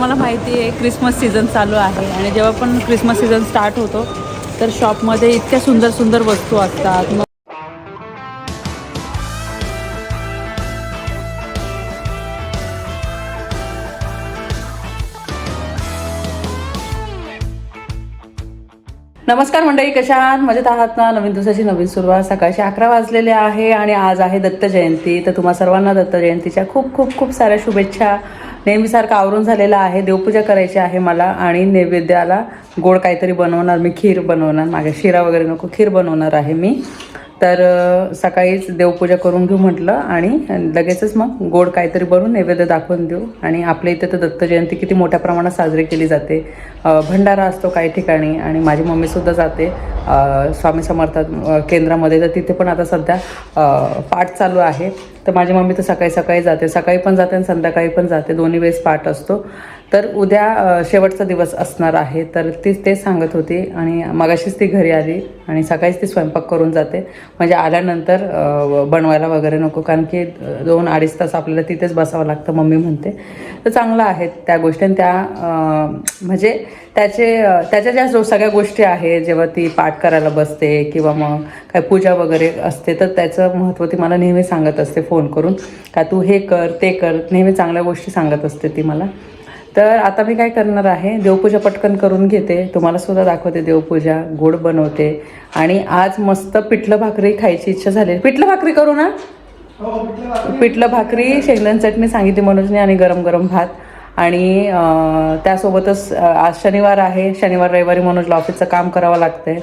तुम्हाला माहिती आहे क्रिसमस सीझन चालू आहे आणि जेव्हा पण क्रिसमस सीझन स्टार्ट होतो तर शॉपमध्ये इतक्या सुंदर सुंदर वस्तू असतात. नमस्कार मंडळी कशा आहात? मजेत आहात ना? नवीन दिवसाची नवीन सुरुवात. सकाळचे अकरा वाजलेले आहे आणि आज आहे दत्त जयंती. तर तुम्हा सर्वांना दत्त जयंतीच्या खूप खूप खूप साऱ्या शुभेच्छा. नेहमीसारखं आवरून झालेलं आहे. देवपूजा करायची आहे मला आणि नैवेद्याला गोड काहीतरी बनवणार. मी खीर बनवणार. माझ्या शिरा वगैरे नको खीर बनवणार आहे मी. तर सकाळीच देवपूजा करून घेऊ म्हटलं आणि लगेचच मग गोड काहीतरी बनवून नैवेद्य दाखवून देऊ. आणि आपल्या इथे तर दत्त जयंती किती मोठ्या प्रमाणात साजरी केली जाते. भंडारा असतो काही ठिकाणी आणि माझी मम्मीसुद्धा जाते. स्वामी समर्थ केंद्रामध्ये. तर तिथे पण आता सध्या पाठ चालू आहे. तर माझी मम्मी तर सकाळी सकाळी जाते. सकाळी पण जाते आणि संध्याकाळी पण जाते. दोन्ही वेळेस पाठ असतो. तर उद्या शेवटचा दिवस असणार आहे. तर ती ते सांगत होती आणि मगाशीच ती घरी आली आणि सकाळीच ती स्वयंपाक करून जाते. म्हणजे आल्यानंतर बनवायला वगैरे नको कारण की दोन अडीच तास आपल्याला तिथेच बसावं लागतं मम्मी म्हणते. तर चांगलं आहे त्या गोष्टी त्या म्हणजे त्याचे त्याच्या ज्या जो सगळ्या गोष्टी आहेत जेव्हा ती पाठ करायला बसते किंवा मग काय पूजा वगैरे असते तर त्याचं महत्त्व ती मला नेहमी सांगत असते फोन करून. का तू हे कर ते कर नेहमी चांगल्या गोष्टी सांगत असते ती मला. तर आता मी काय करणार आहे देवपूजा पटकन करून घेते. तुम्हाला सुद्धा दाखवते देवपूजा गोड बनवते. आणि आज मस्त पिठलं भाकरी खायची इच्छा झाली. पिठलं भाकरी करू ना? पिठलं भाकरी शेंगदाण चटणी सांगितली मनोजने आणि गरम गरम भात. आणि त्यासोबतच आज शनिवार आहे. शनिवार रविवारी मनोजला ऑफिसचं काम करावं लागतंय.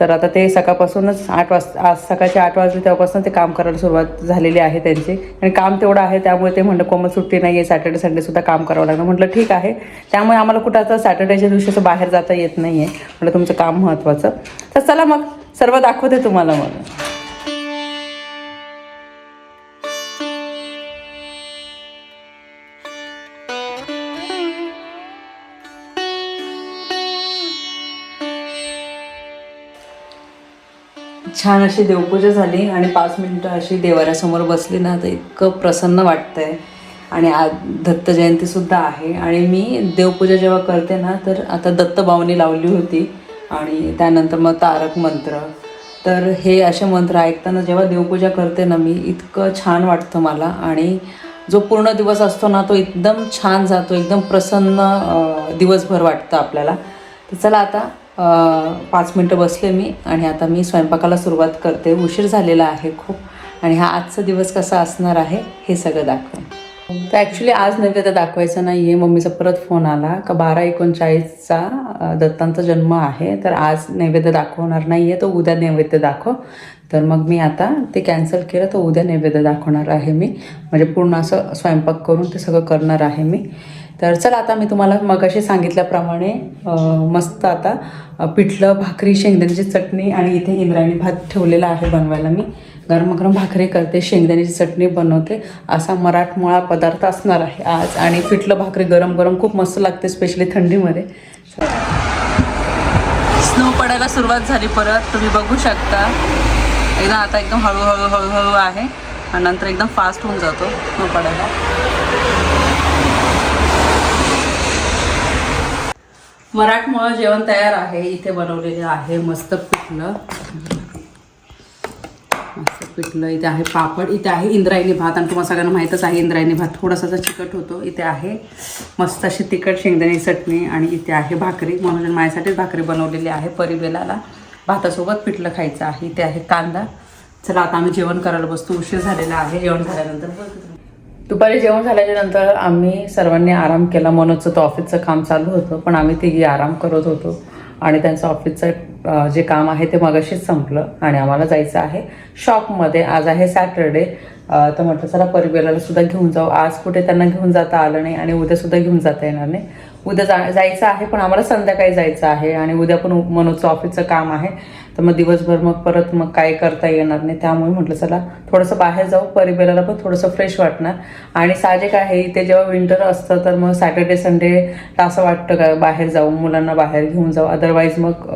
तर आता ते सकाळपासूनच आठ वाजता आज सकाळचे आठ वाजले तेव्हापासून ते काम करायला सुरुवात झालेली आहे त्यांची. आणि काम तेवढं आहे त्यामुळे ते म्हणलं कोमल सुट्टी नाही आहे सॅटर्डे संडेसुद्धा काम करावं लागलं. म्हटलं ठीक आहे. त्यामुळे आम्हाला कुठं आता सॅटर्डेच्या दिवशी असं बाहेर जाता येत नाही आहे म्हटलं तुमचं काम महत्त्वाचं तर चला मग सर्व दाखवते तुम्हाला मग. छान अशी देवपूजा झाली आणि पाच मिनटं अशी देवाऱ्यासमोर बसली ना तर इतकं प्रसन्न वाटतं आहे आणि आज दत्त जयंतीसुद्धा आहे. आणि मी देवपूजा जेव्हा करते ना तर आता दत्त भावनी लावली होती. आणि त्यानंतर मग तारक मंत्र. तर हे असे मंत्र ऐकताना जेव्हा देवपूजा करते ना मी इतकं छान वाटतं मला. आणि जो पूर्ण दिवस असतो ना तो एकदम छान जातो. एकदम प्रसन्न दिवसभर वाटतं आपल्याला. तर चला आता पाच मिनटं बसले मी आणि आता मी स्वयंपाकाला सुरुवात करते. उशीर झालेला आहे खूप आणि हा आजचा दिवस कसा असणार आहे हे सगळं दाखवेन. तर ॲक्च्युली आज नैवेद्य दाखवायचं नाही आहे मम्मीचा परत फोन आला का बारा एकोणचाळीसचा दत्तांचा जन्म आहे. तर आज नैवेद्य दाखवणार नाही आहे तो उद्या नैवेद्य दाखव. तर मग मी आता ते कॅन्सल केलं तर उद्या नैवेद्य दाखवणार आहे मी. म्हणजे पूर्ण असं स्वयंपाक करून ते सगळं करणार आहे मी. तर चला आता मी तुम्हाला मगाशी सांगितल्याप्रमाणे मस्त आता पिठलं भाकरी शेंगदाण्याची चटणी आणि इथे इंद्रायणी भात ठेवलेला आहे बनवायला मी. गरम गरम भाकरी करते शेंगदाण्याची चटणी बनवते. असा मराठमोळा पदार्थ असणार आहे आज. आणि पिठलं भाकरी गरम गरम खूप मस्त लागते स्पेशली थंडीमध्ये. स्नो पडायला सुरुवात झाली परत. तुम्ही बघू शकता. एकदम आता एकदम हळूहळू हळूहळू आहे. आणि नंतर एकदम फास्ट होऊन जातो स्नो पडायला. मराठमोळं जेवण तयार आहे इथे बनवलेले आहे मस्त पिठलं. मस्त पिठलं इथे आहे पापड इथे आहे इंद्रायणी भात. आणि तुम्हाला सगळ्यांना माहीतच आहे इंद्रायणी भात थोडासा जर चिकट होतो. इथे आहे मस्त अशी तिखट शेंगदाणी चटणी आणि इथे आहे भाकरी. म्हणून माझ्यासाठीच भाकरी बनवलेली आहे परिबेलाला. भातासोबत पिठलं खायचं आहे. इथे आहे कांदा. चला आता आम्ही जेवण करायला बसतो. उशीर झालेला आहे. जेवण झाल्यानंतर बोलते. दुपारी जेवण झाल्याच्यानंतर आम्ही सर्वांनी आराम केला. मनोजचं तर ऑफिसचं काम चालू होतं पण आम्ही तिघी आराम करत होतो. आणि त्यांचं ऑफिसचं जे काम आहे ते मगाशीच संपलं आणि आम्हाला जायचं आहे शॉपमध्ये आज आहे सॅटरडे तर म्हटलं चला परिबेलाला सुद्धा घेऊन जाऊ. आज कुठे त्यांना घेऊन जाता आलं नाही आणि उद्यासुद्धा घेऊन जाता येणार नाही. उद्या जा जायचं आहे पण आम्हाला संध्याकाळी जायचं आहे आणि उद्या पण मनोजचं ऑफिसचं काम आहे. तर मग दिवसभर मग परत मग काय करता येणार नाही. त्यामुळे म्हटलं चला थोडंसं बाहेर जाऊ. परिबेलाला पण थोडंसं फ्रेश वाटणार. आणि साहजिक आहे इथे जेव्हा विंटर असतं तर मग सॅटर्डे संडे असं वाटतं का बाहेर जाऊ मुलांना बाहेर घेऊन जाऊ. अदरवाईज मग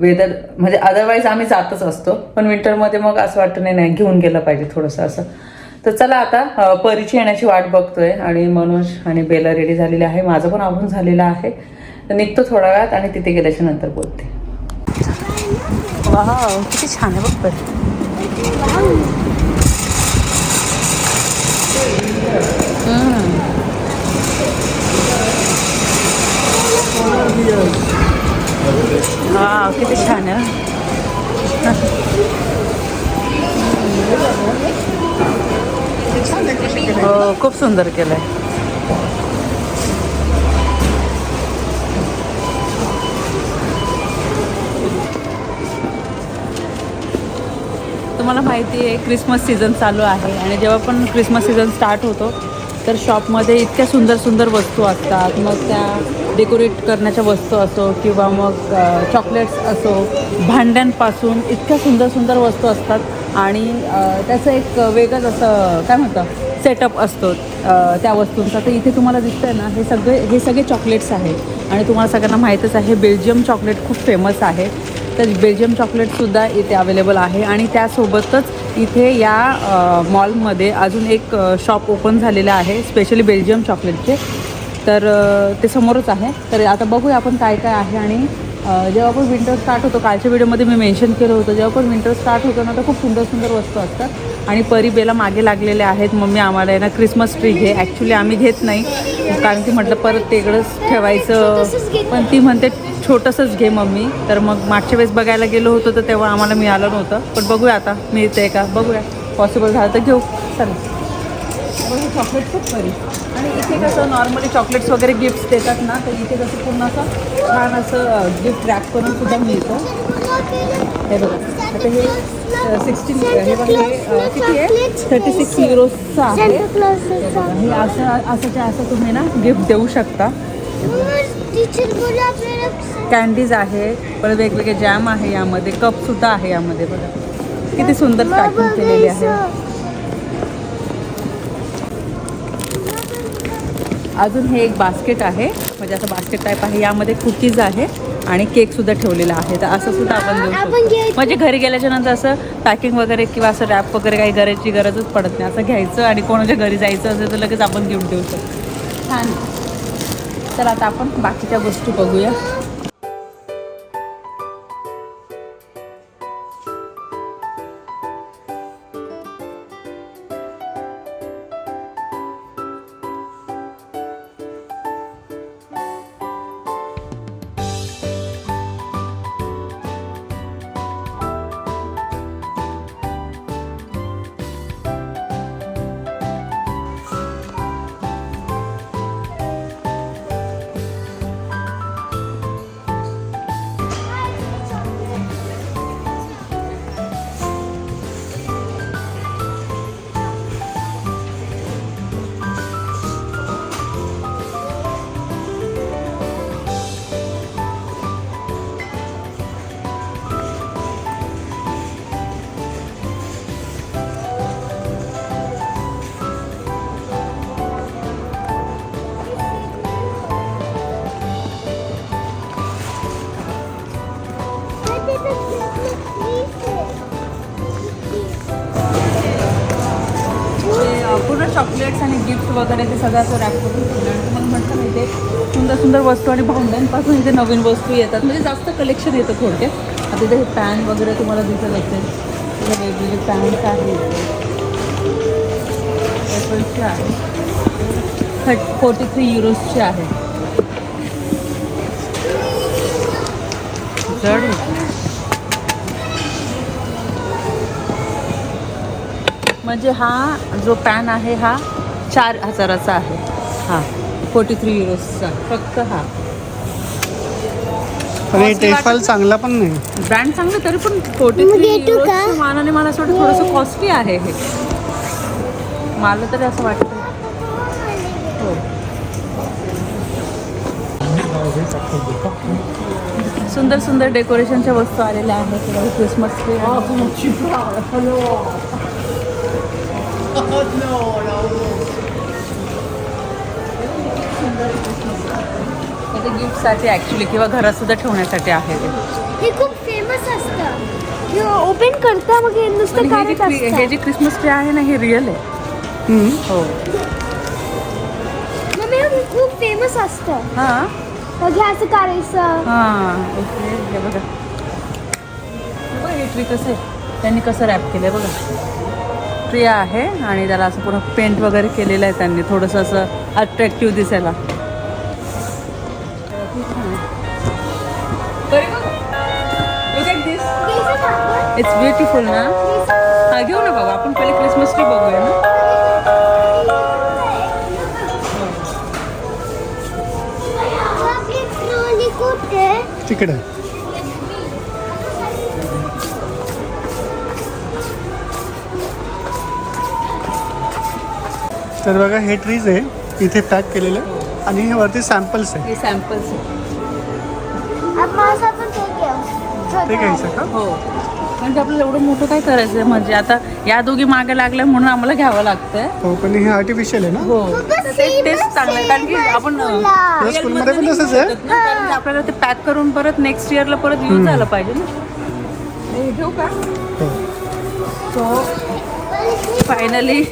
वेदर म्हणजे अदरवाईज आम्ही जातच असतो. पण विंटरमध्ये मग असं वाटतं नाही नाही घेऊन गेलं पाहिजे थोडंसं असं. तर चला आता परीची येण्याची वाट बघतोय. आणि मनोज आणि बेला रेडी झालेली आहे. माझं पण आवरून झालेलं आहे. तर निघतो थोड्या वेळात आणि तिथे गेल्याच्यानंतर बोलते. वाव किती छान आहे बघ परी हम्म. वाव किती छान आहे हो खूप सुंदर केलंय तुम्हाला माहिती आहे क्रिसमस सीझन चालू आहे आणि जेव्हा पण क्रिसमस सीझन स्टार्ट होतो तर शॉपमध्ये इतक्या सुंदर सुंदर वस्तू असतात. मग त्या डेकोरेट करण्याच्या वस्तू असो किंवा मग चॉकलेट्स असो भांड्यांपासून इतक्या सुंदर सुंदर वस्तू असतात आणि त्याचं एक वेगळंच असं काय म्हणतं सेटअप असतो त्या वस्तूंचा. तर इथे तुम्हाला दिसतंय ना हे सगळे हे सगळे चॉकलेट्स आहे आणि तुम्हाला सगळ्यांना माहीतच आहे बेल्जियम चॉकलेट खूप फेमस आहे. तर बेल्जियम चॉकलेटसुद्धा इथे अवेलेबल आहे. आणि त्यासोबतच इथे या मॉलमध्ये अजून एक शॉप ओपन झालेलं आहे स्पेशली बेल्जियम चॉकलेटचे तर ते समोरच आहे. तर आता बघूया आपण काय काय आहे. आणि जेव्हा पण विंटर स्टार्ट होतो कालच्या व्हिडिओमध्ये मी मेन्शन केलं होतं जेव्हा पण विंटर स्टार्ट होतं ना तर खूप सुंदर सुंदर वस्तू असतात. आणि परिबेला मागे लागलेले आहेत. मम्मी आम्हाला आहे ना क्रिसमस ट्री घे. ॲक्च्युली आम्ही घेत नाही. कारण की म्हटलं परत तेगडंच ठेवायचं. पण ती म्हणते छोटंसंच घे मम्मी. तर मग मागच्या वेळेस बघायला गेलो होतो तर तेव्हा आम्हाला मिळालं नव्हतं. पण बघूया आता. मिळतंय का? बघूया. पॉसिबल झालं तर घेऊ. चला. बघू चॉकलेट खूप बरी आणि इथे कसं नॉर्मली चॉकलेट्स वगैरे गिफ्ट्स देतात ना तर इथे कसं पूर्ण असं छान असं गिफ्ट रॅप करून सुद्धा मिळतं. हे बघा. आता हे सिक्स्टीन हे बघा हे किती आहे? थर्टी सिक्स युरोजचं आहे. हे असं असं असं तुम्ही ना गिफ्ट देऊ शकता. कॅन्डीज आहे परत वेगवेगळे जॅम आहे यामध्ये कप सुद्धा आहे यामध्ये बघा. किती सुंदर पॅकिंग केलेली आहे. अजून हे एक बास्केट आहे. म्हणजे असं बास्केट टाईप आहे. यामध्ये कुकीज आहे आणि केक सुद्धा ठेवलेला आहे. तर असं सुद्धा आपण देऊ शकतो. म्हणजे घरी गेल्याच्यानंतर असं पॅकिंग वगैरे किंवा असं रॅप वगैरे काही करायची गरजच पडत नाही. असं घ्यायचं आणि कोणाच्या घरी जायचं असेल तर लगेच आपण गिफ्ट देऊ शकतो. छान. तर आता आपण बाकीच्या गोष्टी बघूया. चॉकलेट्स आणि गिफ्ट वगैरे ते सगळं असं रॅप करून ठेवलं. तुम्हाला म्हटलं नाही ते सुंदर सुंदर वस्तू आणि भांड्यांपासून इथे नवीन वस्तू येतात. म्हणजे जास्त कलेक्शन येतं थोडक्यात. आता इथे हे पॅन वगैरे तुम्हाला दिसत असेल. इथे वेगवेगळे पॅन्स आहेत. आहे. थर्ट फोर्टी थ्री युरोजचे आहे. जड. म्हणजे हा जो पॅन आहे हा चार हजाराचा आहे. हा. फोर्टी थ्री युरोजचा फक्त हा. आणि टेफल चांगला पण नाही. ब्रँड चांगलं तरी पण फोर्टी मग थ्री घेतो का? युरोजच्या मानाने मला असं वाटतं थोडंसं कॉस्टली आहे हे. मला तरी असं वाटतं. हो. सुंदर सुंदर डेकोरेशनच्या वस्तू आलेल्या आहेत. क्रिसमस ट्री ते गिफ्टसाठी ॲक्च्युली किंवा घरात सुद्धा ठेवण्यासाठी आहे हे खूप फेमस असतं. ओपन करता मग हे नुसतं हे जे हे जे क्रिसमस ट्री आहे ना हे रिअल आहे. हो. मम्मी खूप फेमस असतं. हां. हे असं करायचं. हां ओके हे बघा. बघा हे ट्री कसं आहे. त्यांनी कसं रॅप केलं आहे बघा. ट्री आहे आणि त्याला असं पुन्हा पेंट वगैरे केलेलं आहे त्यांनी. थोडंसं असं अट्रॅक्टिव्ह दिसायला. इट्स ब्युटिफुल ना हा घेऊ ना बाबा आपण पहिले क्रिसमस ट्री बघूया ना. तिकडे. तर बघा हे ट्रीज आहे इथे पॅक केलेले. आणि हे वरती सॅम्पल्स आहे. हे सॅम्पल्स घेऊ ते घ्यायचं का? हो. म्हणजे आपल्याला एवढं मोठं काय करायचं आहे म्हणजे? आता या दोघी मागे लागल्या म्हणून आम्हाला घ्यावं लागतंय. हो पण हे आर्टिफिशियल आहे ना? हो. तर ते तेच चांगलं आहे कारण की आपण या स्कूलमध्ये पण तसंच आहे? कारण की आपल्याला ते पॅक करून परत नेक्स्ट इयरला परत यूज झालं पाहिजे ना. हे घेऊ का? हो. सो फायनली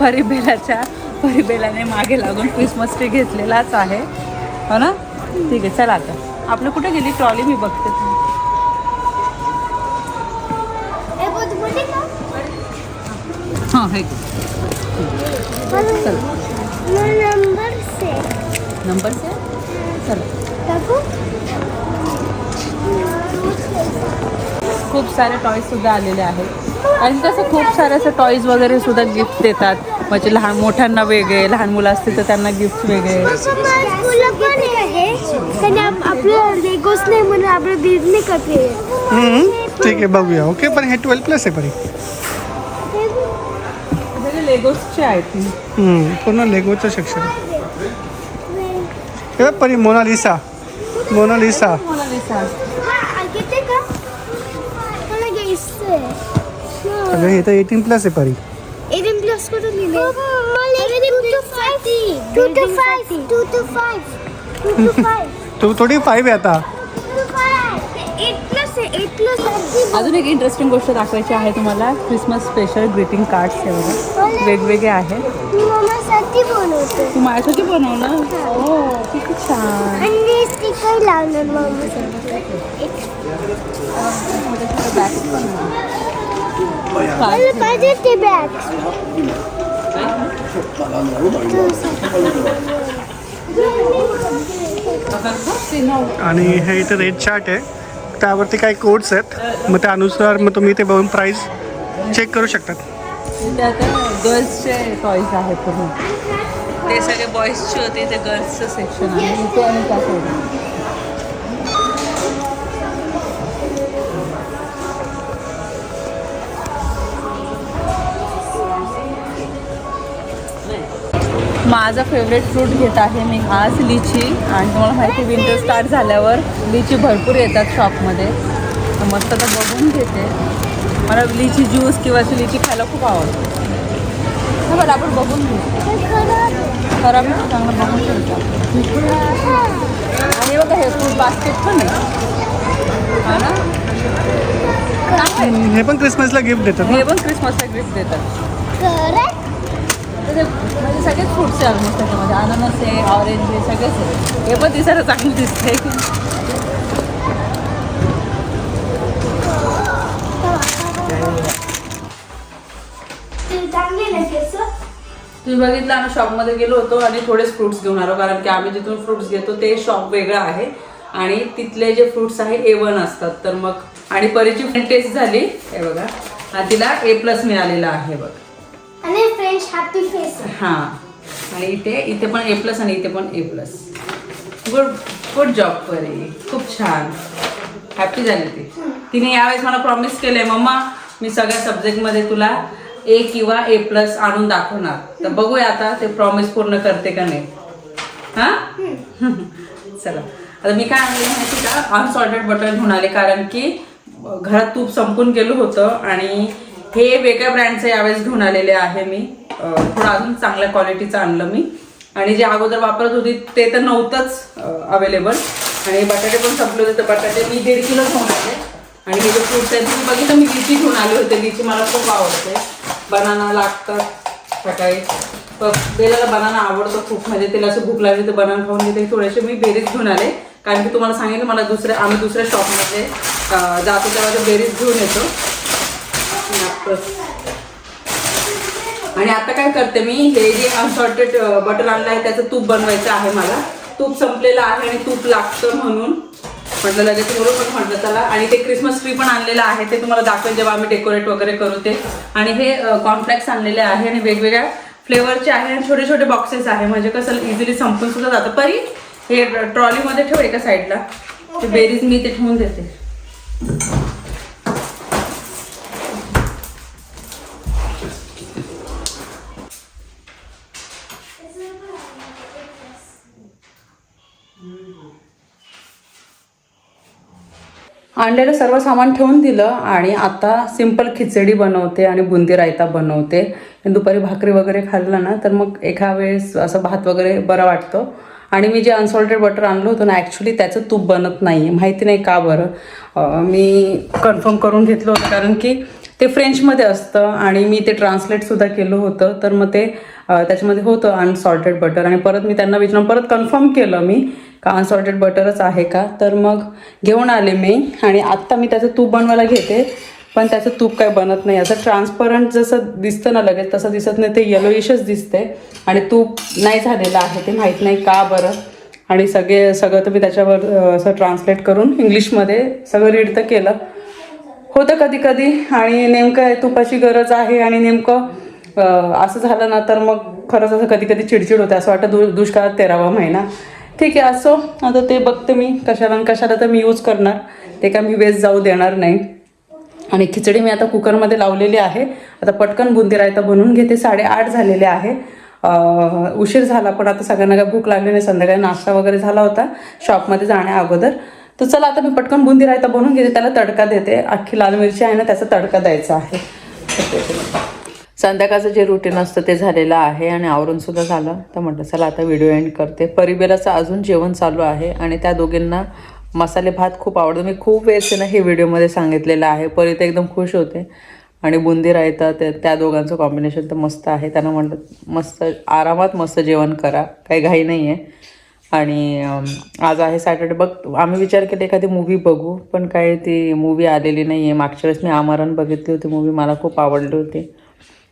परिबेलाच्या परिबेलाने मागे लागून क्रिसमस ट्री घेतलेलाच आहे. हो ना? ठीक आहे चला आता. आपलं कुठे गेली? ट्रॉली मी बघते. हां हे चल नंबर से? नंबर से चला. खूप सारे टॉईज सुद्धा आलेले आहेत. आणि कसं खूप सारे असं टॉईज वगैरे सुद्धा गिफ्ट देतात. म्हणजे लहान मोठ्यांना वेगळे लहान मुलं असतील तर त्यांना गिफ्ट वेगळे. आहे आपलं नाही ठीक आहे बघूया. ओके पण हे ट्वेल्व प्लस आहे परी. लेगोसचे आहेत ती. हम्म. पूर्ण लेगोचं सेक्शन हे बघ परी मोनालिसा मोनालिसा मोनालिसा हा घेते का मला घ्यायचंय अगं हे तर एटीन प्लस आहे परी. एटीन प्लस कुठं लिहिले? Two two five two two five two two five तू थोडी फाईव्ह आहे आता. एट प्लस आहे एट प्लस अजून एक इंटरेस्टिंग गोष्ट दाखवायची आहे तुम्हाला. क्रिसमस स्पेशल ग्रीटिंग कार्ड्स हे बघा. वेगवेगळे आहेत. तू माझ्यासाठी बनवलं? हो. किती छान. लावणार मम्मासाठी. मला पाहिजे ते बॅग आणि हे इथे रेट चार्ट आहे. त्यावरती काही कोड्स आहेत. मग त्यानुसार मग तुम्ही ते बघून प्राईस चेक करू शकतात. गर्ल्सचे टॉईज आहेत ते सगळे बॉईजचे होते ते गर्ल्सचं सेक्शन आहे. माझा फेवरेट फ्रूट घेत आहे मी आज लिची. आणि तुम्हाला माहिती विंटर स्टार्ट झाल्यावर लिची भरपूर येतात शॉपमध्ये तर मस्त आता बघून घेते. मला लिची ज्यूस किंवा अशी लिची खायला खूप आवडते. हा बरं आपण बघून घेऊ. खराब चांगलं बघून घेऊ आणि हे बघा हे फ्रूट बास्केट पण आहे. हा ना. हे पण क्रिसमसला गिफ्ट देतात ना? हे पण क्रिसमसला गिफ्ट देतात. करेक्ट तर ते म्हणजे सगळेच फ्रुट्स आहे ऑलमोस्ट त्याच्यामध्ये. अननस आहे ऑरेंज आहे सगळेच आहे. हे पण दिसायला चांगलं दिसतंय. तुम्ही बघितलं आम्ही शॉपमध्ये गेलो होतो आणि थोडेच फ्रुट्स घेऊन आलो. कारण की आम्ही जिथून फ्रुट्स घेतो ते शॉप वेगळं आहे. आणि तिथले जे फ्रुट्स आहे ए वन असतात. तर मग आणि परीची टेस्ट झाली. हे बघा. हा तिला ए प्लस मिळालेला आहे बघ. आणि हॅपी फेस हां. आणि इथे इथे पण ए प्लस आणि इथे पण A plus good good job Pari. खूप छान. हॅपी झाली ती. तिने यावेळेस मला प्रॉमिस केलंय मम्मा मी सगळ्या सब्जेक्टमध्ये तुला ए किंवा ए प्लस आणून दाखवणार. तर बघूया आता ते प्रॉमिस पूर्ण करते का नाही. हां? चला. आता मी काय आणले माहिती का? अनसॉल्टेड बटर घेऊन आले कारण की घरात तूप संपून गेलो होतं आणि हे वेगळ्या ब्रँडचं यावेळेस घेऊन आलेले आहे मी. थोडं अजून चांगल्या क्वालिटीचं आणलं मी. आणि जे अगोदर वापरत होती ते तर नव्हतंच अवेलेबल आणि बटाटे पण संपले होते तर बटाटे मी दीड किलो घेऊन आले. आणि हे जे फ्रूट्स आहेत तुम्ही बघितलं मी लिची घेऊन आले होते. लिची मला खूप आवडते. बनाना लागतात सकाळी. बेलाला बनाना आवडतो खूप. म्हणजे तिला असं भूक लागली तर बनाना खाऊन घेते. थोडेसे मी बेरीज घेऊन आले. कारण की तुम्हाला सांगेन मला दुसऱ्या आम्ही दुसऱ्या शॉपमध्ये जातो तेव्हा ते बेरीज घेऊन येतो. आणि आता काय करते मी हे जे अनसॉर्टेड बटर आणलं आहे त्याचं तूप बनवायचं आहे मला. तूप संपलेलं आहे आणि तूप लागतं म्हणून. म्हटलं लगेच बरोबर म्हटलं चला. आणि ते क्रिसमस ट्री पण आणलेलं आहे ते तुम्हाला दाखवेल जेव्हा आम्ही डेकोरेट वगैरे करू ते. आणि हे कॉर्नफ्लेक्स आणलेले आहे आणि वेगवेगळ्या फ्लेवरचे आहे आणि छोटे छोटे बॉक्सेस आहे. म्हणजे कसं इझिली संपून सुद्धा जातं. परी हे ट्रॉलीमध्ये ठेव एका साईडला ते बेरीज मी ते ठेवून देते. आणलेलं सर्व सामान ठेवून दिलं आणि आता सिंपल खिचडी बनवते आणि बुंदी रायता बनवते. दुपारी भाकरी वगैरे खाल्लं ना तर मग एका वेळेस असं भात वगैरे बरं वाटतं. आणि मी जे अनसॉल्टेड बटर आणलं होतं ना ॲक्च्युली त्याचं तूप बनत नाही माहिती नाही का बरं? मी कन्फर्म करून घेतलं होतं कारण की ते फ्रेंचमध्ये असतं आणि मी ते ट्रान्सलेटसुद्धा केलं होतं. तर मग ते त्याच्यामध्ये होतं अनसॉल्टेड बटर आणि परत मी त्यांना विचारून परत कन्फर्म केलं मी का अनसॉल्टेड बटरच आहे का? तर मग घेऊन आले मी आणि आत्ता मी त्याचं तूप बनवायला घेते पण त्याचं तूप काय बनत नाही. असं ट्रान्सपरंट जसं दिसतं ना लगेच तसं दिसत नाही. ते येलोइशच दिसते आणि तूप नाही झालेलं आहे ते माहीत नाही का बरं? आणि सगळे सगळं तर मी त्याच्यावर असं ट्रान्सलेट करून इंग्लिशमध्ये सगळं रीड तर केलं. होतं कधी कधी आणि नेमकं तुपाची गरज आहे आणि नेमकं असं झालं ना तर मग खरंच असं कधी कधी चिडचिड होते असं वाटतं दु दुष्काळात तेरावा महिना. ठीक आहे असो. आता ते बघते मी कशाला कशाला तर मी यूज करणार. ते काय मी वेस्ट जाऊ देणार नाही. आणि खिचडी मी आता कुकरमध्ये लावलेली आहे. आता पटकन बुंदी रायता बनवून घेते. साडेआठ झालेले आहे. उशीर झाला पण आता सगळ्यांना काय भूक लागली नाही. संध्याकाळी नाश्ता वगैरे झाला होता शॉपमध्ये जाण्या अगोदर. तर चला आता मी पटकन बुंदी रायता बनवून घेते. त्याला तडका देते. अख्खी लाल मिरची आहे ना त्याचा तडका द्यायचा आहे. संध्याकाळचं जे रुटीन असतं ते झालेलं आहे आणि आवरून सुद्धा झालं. तर म्हटलं चला आता व्हिडिओ एंड करते. परिबेलाचं अजून जेवण चालू आहे आणि त्या दोघींना मसाले भात खूप आवडतो. मी खूप वेळेस ना हे व्हिडिओमध्ये सांगितलेलं आहे. परी तर एकदम खुश होते. आणि बुंदी रायता ते त्या दोघांचं कॉम्बिनेशन तर मस्त आहे. त्यांना म्हटलं मस्त आरामात मस्त जेवण करा. काही घाई नाही आहे आणि आज आहे सॅटर्डे बघ आम्ही विचार केला एखादी मूवी बघू. पण काय ती मूवी आलेली नाही आहे मागच्या वेळेस मी आमरण बघितली होती. मूवी मला खूप आवडली होती.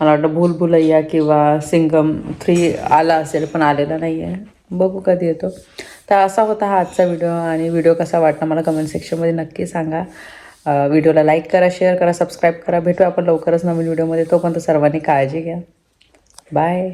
मला वाटतं भूल भुलैया किंवा सिंगम थ्री आला असेल पण आलेला नाही आहे बघू कधी येतो. तर असा होता हा आजचा व्हिडिओ आणि व्हिडिओ कसा वाटला मला कमेंट सेक्शनमध्ये नक्की सांगा. व्हिडिओला लाईक करा शेअर करा सबस्क्राईब करा. भेटू आपण लवकरच नवीन व्हिडिओमध्ये तोपर्यंत सर्वांनी काळजी घ्या. बाय